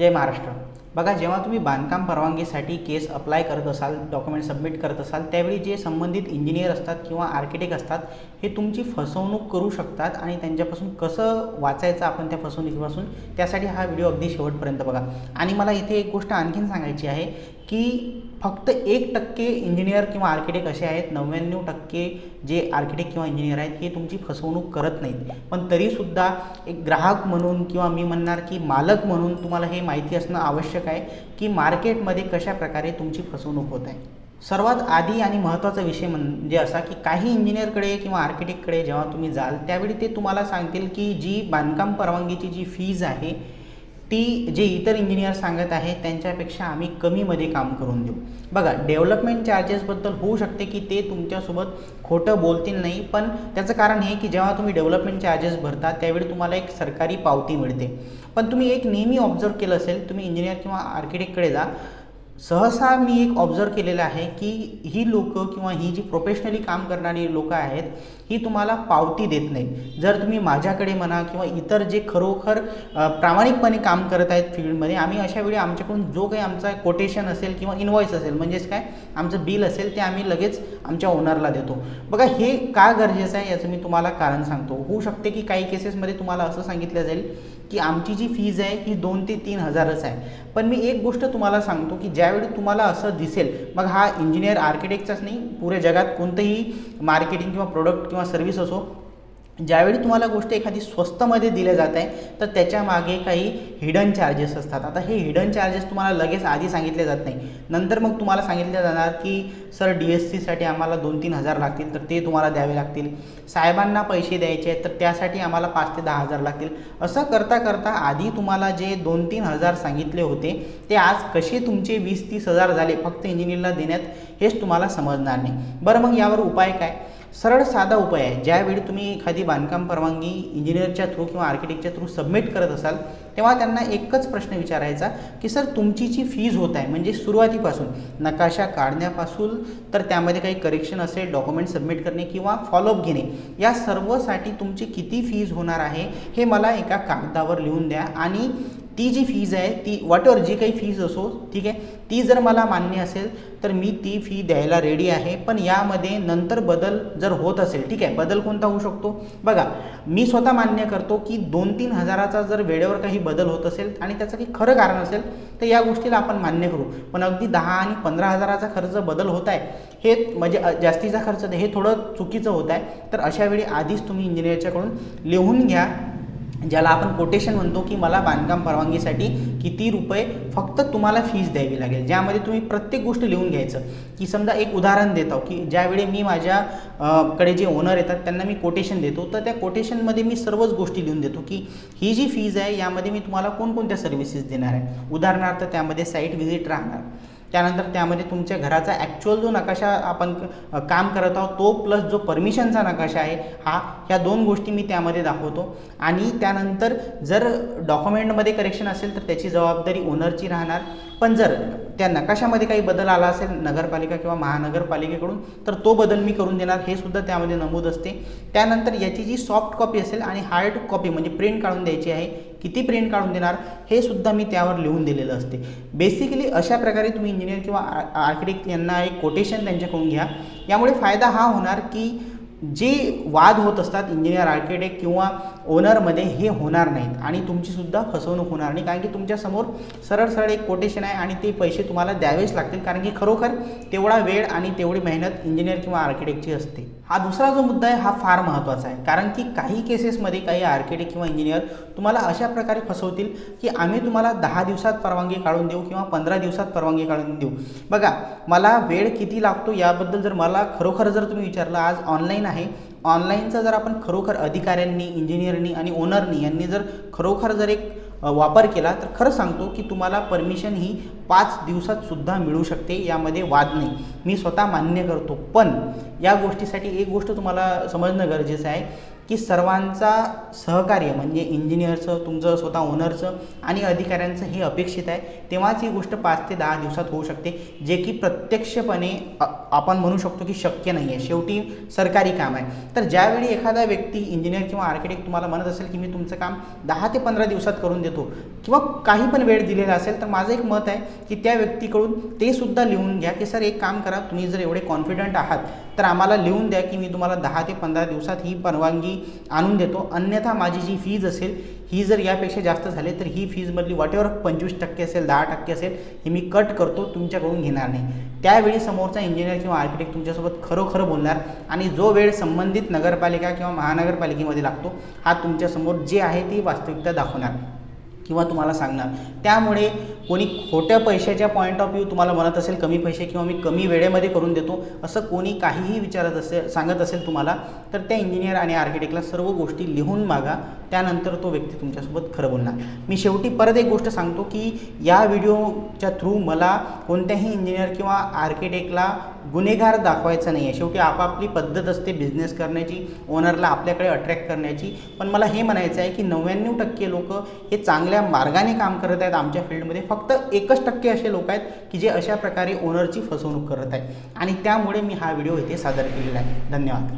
जय महाराष्ट्र. बघा जेव्हा तुम्ही बांधकाम परवानगीसाठी केस अप्लाय करत असाल डॉक्युमेंट सबमिट करत असाल त्यावेळी जे संबंधित इंजिनियर असतात किंवा आर्किटेक्ट असतात हे तुमची फसवणूक करू शकतात आणि त्यांच्यापासून कसं वाचायचं आपण त्या फसवणुकीपासून त्यासाठी हा व्हिडिओ अगदी शेवटपर्यंत बघा. आणि मला इथे एक गोष्ट आणखीन सांगायची आहे की फक्त एक टक्के इंजिनियर किंवा आर्किटेक्ट असे आहेत नव्याण्णव टक्के जे आर्किटेक्ट किंवा इंजिनियर आहेत हे तुमची फसवणूक करत नाहीत. पण तरीसुद्धा एक ग्राहक म्हणून किंवा मी म्हणणार की मालक म्हणून तुम्हाला हे माहिती असणं आवश्यक आहे की मार्केटमध्ये कशा प्रकारे तुमची फसवणूक होत आहे. सर्वात आधी आणि महत्त्वाचा विषय म्हणजे असा की काही इंजिनियरकडे किंवा आर्किटेक्टकडे जेव्हा तुम्ही जाल त्यावेळी ते तुम्हाला सांगतील की जी बांधकाम परवानगीची जी फीज आहे ती जे इतर इंजिनियर सांगत आहे त्यांच्यापेक्षा आम्ही कमीमध्ये काम करून देऊ. बघा डेव्हलपमेंट चार्जेसबद्दल होऊ शकते की ते तुमच्यासोबत खोटं बोलतील नाही पण त्याचं कारण हे की जेव्हा तुम्ही डेव्हलपमेंट चार्जेस भरता त्यावेळी तुम्हाला एक सरकारी पावती मिळते. पण तुम्ही एक नेहमी ऑब्झर्व केलं असेल तुम्ही इंजिनियर किंवा आर्किटेक्टकडे जा सहसा मी एक ऑब्झर्व केलेलं आहे की ही लोकं किंवा ही जी प्रोफेशनली काम करणारी लोकं आहेत ही तुम्हाला पावती देत नाही. जर तुम्ही माझ्याकडे म्हणा किंवा इतर जे खरोखर प्रामाणिकपणे काम करत आहेत फील्डमध्ये आम्ही अशा वेळी आमच्याकडून जो काही आमचा कोटेशन असेल किंवा इनव्हॉइस असेल म्हणजेच काय? आमचं बिल असेल ते आम्ही लगेच आमच्या ओनरला देतो. बघा हे का गरजेचं आहे याचं मी तुम्हाला कारण सांगतो. होऊ शकते की काही केसेसमध्ये तुम्हाला असं सांगितलं जाईल की आमची जी फीज आहे ही दोन ते तीन हजारच आहे. पण मी एक गोष्ट तुम्हाला सांगतो की ज्यावेळी तुम्हाला असं दिसेल मग हा इंजिनियर आर्किटेक्टचाच नाही पुऱ्या जगात कोणतंही मार्केटिंग किंवा प्रोडक्ट किंवा सर्व्हिस असो ज्यावेळी तुम्हाला गोष्ट एखादी स्वस्तमध्ये दिल्या जात आहे तर त्याच्यामागे काही हिडन चार्जेस असतात. आता हे हिडन चार्जेस तुम्हाला लगेच आधी सांगितले जात नाही. नंतर मग तुम्हाला सांगितलं जाणार की सर डी एस सीसाठी आम्हाला दोन तीन हजार लागतील तर ते तुम्हाला द्यावे लागतील. साहेबांना पैसे द्यायचे आहेत तर त्यासाठी आम्हाला पाच ते दहा हजार लागतील. असं करता करता आधी तुम्हाला जे दोन तीन हजार सांगितले होते ते आज कसे तुमचे वीस तीस हजार झाले फक्त इंजिनिअरला देण्यात हेच तुम्हाला समजणार नाही. बरं मग यावर उपाय काय? सरळ साधा उपाय आहे. ज्यावेळी तुम्ही एखादी बांधकाम परवानगी इंजिनियरच्या थ्रू किंवा आर्किटेक्टच्या थ्रू सबमिट करत असाल तेव्हा त्यांना एकच प्रश्न विचारायचा की सर तुमची जी फीज होत आहे म्हणजे सुरुवातीपासून नकाशा काढण्यापासून तर त्यामध्ये काही करेक्शन असेल डॉक्युमेंट सबमिट करणे किंवा फॉलोअप घेणे या सर्वसाठी तुमची किती फीज होणार आहे हे मला एका कागदावर लिहून द्या आणि ती जी फीज आहे ती वॉटवर जी काही फीज असो ठीक आहे ती जर मला मान्य असेल तर मी ती फी द्यायला रेडी आहे. पण यामध्ये नंतर बदल जर होत असेल ठीक आहे बदल कोणता होऊ शकतो? बघा मी स्वतः मान्य करतो की दोन तीन हजाराचा जर वेळेवर काही बदल होत असेल आणि त्याचं काही खरं कारण असेल तर या गोष्टीला आपण मान्य करू. पण अगदी दहा आणि पंधरा हजाराचा खर्च बदल होत आहे हे म्हणजे जास्तीचा खर्च हे थोडं चुकीचं होत आहे. तर अशा वेळी आधीच तुम्ही इंजिनियरच्याकडून लिहून घ्या ज्याला आपण कोटेशन म्हणतो की मला बांधकाम परवानगीसाठी किती रुपये फक्त तुम्हाला फीज द्यावी लागेल. ज्यामध्ये तुम्ही प्रत्येक गोष्ट लिहून घ्यायचं. की समजा एक उदाहरण देत आहो की ज्यावेळी मी माझ्याकडे जे ओनर येतात त्यांना मी कोटेशन देतो. तर त्या कोटेशनमध्ये मी सर्वच गोष्टी लिहून देतो की ही जी फीज आहे यामध्ये मी तुम्हाला कोणकोणत्या सर्व्हिसेस देणार आहे? उदाहरणार्थ त्यामध्ये साईट व्हिजिट राहणार. त्यानंतर त्यामध्ये तुमच्या घराचा ॲक्च्युअल जो नकाशा आपण काम करत आहोत तो प्लस जो परमिशनचा नकाशा आहे हा ह्या दोन गोष्टी मी त्यामध्ये दाखवतो. आणि त्यानंतर जर डॉक्युमेंटमध्ये करेक्शन असेल तर त्याची जबाबदारी ओनरची राहणार. पण जर त्या नकाशामध्ये काही बदल आला असेल नगरपालिका किंवा महानगरपालिकेकडून तर तो बदल मी करून देणार. हे सुद्धा त्यामध्ये नमूद असते. त्यानंतर याची जी सॉफ्ट कॉपी असेल आणि हार्ड कॉपी म्हणजे प्रिंट काढून द्यायची आहे किती प्रिंट काढून देणार हे सुद्धा मी त्यावर लिहून दिलेलं असते. बेसिकली अशा प्रकारे तुम्ही इंजिनियर किंवा आर्किटेक्ट यांना एक कोटेशन त्यांच्याकडून घ्या. यामुळे फायदा हा होणार की जे वाद होत असतात इंजिनियर आर्किटेक्ट किंवा ओनरमध्ये हे होणार नाहीत. आणि तुमचीसुद्धा फसवणूक होणार नाही. कारण की तुमच्यासमोर सरळ सरळ एक कोटेशन आहे आणि ते पैसे तुम्हाला द्यावेच लागतील. कारण की खरोखर तेवढा वेळ आणि तेवढी मेहनत इंजिनियर किंवा आर्किटेक्टची असते. हा दुसरा जो मुद्दा आहे हा फार महत्त्वाचा आहे. कारण की काही केसेसमध्ये काही आर्किटेक्ट किंवा इंजिनियर तुम्हाला अशा प्रकारे फसवतील की आम्ही तुम्हाला दहा दिवसात परवानगी काढून देऊ किंवा पंधरा दिवसात परवानगी काढून देऊ. बघा मला वेळ किती लागतो याबद्दल जर मला खरोखर जर तुम्ही विचारलं आज ऑनलाईन आहे ऑनलाईनचा जर आपण खरोखर अधिकाऱ्यांनी इंजिनियरनी आणि ओनरनी यांनी जर खरोखर जर एक वापर केला तर खरं सांगतो की तुम्हाला परमिशन ही पाच दिवसात सुद्धा मिळू शकते यामध्ये वाद नाही. मी स्वतः मान्य करतो. पण या गोष्टीसाठी एक गोष्ट तुम्हाला समजणं गरजेचं आहे. की सर्वांचा सहकार्य म्हणजे इंजिनियरचं तुमचं स्वतः ओनरचं आणि अधिकाऱ्यांचं हे अपेक्षित आहे तेव्हाच ही गोष्ट पाच ते दहा दिवसात होऊ शकते जे की प्रत्यक्षपणे आपण म्हणू शकतो की शक्य नाही आहे शेवटी सरकारी काम आहे. तर ज्यावेळी एखादा व्यक्ती इंजिनियर किंवा आर्किटेक्ट तुम्हाला म्हणत असेल की मी तुमचं काम दहा ते पंधरा दिवसात करून देतो किंवा काही पण वेळ दिलेला असेल तर माझं एक मत आहे की त्या व्यक्तीकडून ते सुद्धा लिहून घ्या की सर एक काम करा तुम्ही जर एवढे कॉन्फिडंट आहात तर आम्हाला लिहून द्या की मी तुम्हाला दहा ते पंधरा दिवसात ही परवानगी आणून देतो. अन्यथा माझी जी फीज असेल ही जर यापेक्षा जास्त झाली तर ही फीजमधली वॉटेवर पंचवीस टक्के असेल दहा टक्के असेल हे मी कट करतो तुमच्याकडून घेणार नाही. त्यावेळी समोरचा इंजिनियर किंवा आर्किटेक्ट तुमच्यासोबत खरोखर बोलणार आणि जो वेळ संबंधित नगरपालिका किंवा महानगरपालिकेमध्ये लागतो हा तुमच्यासमोर जे आहे ती वास्तविकता दाखवणार. किंवा तुम्हाला सांगणार. त्यामुळे कोणी खोट्या पैशाच्या पॉईंट ऑफ व्ह्यू तुम्हाला म्हणत असेल कमी पैसे किंवा मी कमी वेळेमध्ये करून देतो असं कोणी काहीही विचारत असेल सांगत असेल तुम्हाला तर त्या इंजिनियर आणि आर्किटेक्टला सर्व गोष्टी लिहून मागा. त्यानंतर तो व्यक्ती तुमच्यासोबत खरं बोलणार. मी शेवटी परत एक गोष्ट सांगतो की या व्हिडिओच्या थ्रू मला कोणत्याही इंजिनियर किंवा आर्किटेक्टला गुन्हेगार दाखवायचा नाही आहे शेवटी आपापली पद्धत असते बिझनेस करण्याची ओनरला आपल्याकडे अट्रॅक्ट करण्याची. पण मला हे म्हणायचं आहे की नव्याण्णव टक्के लोक हे चांगल्या मार्गाने काम करत आहेत. आमच्या फील्डमध्ये फक्त एकच टक्के असे लोक आहेत की जे अशा प्रकारे ओनरची फसवणूक करत आहेत. आणि त्यामुळे मी हा व्हिडिओ इथे सादर केलेला आहे. धन्यवाद.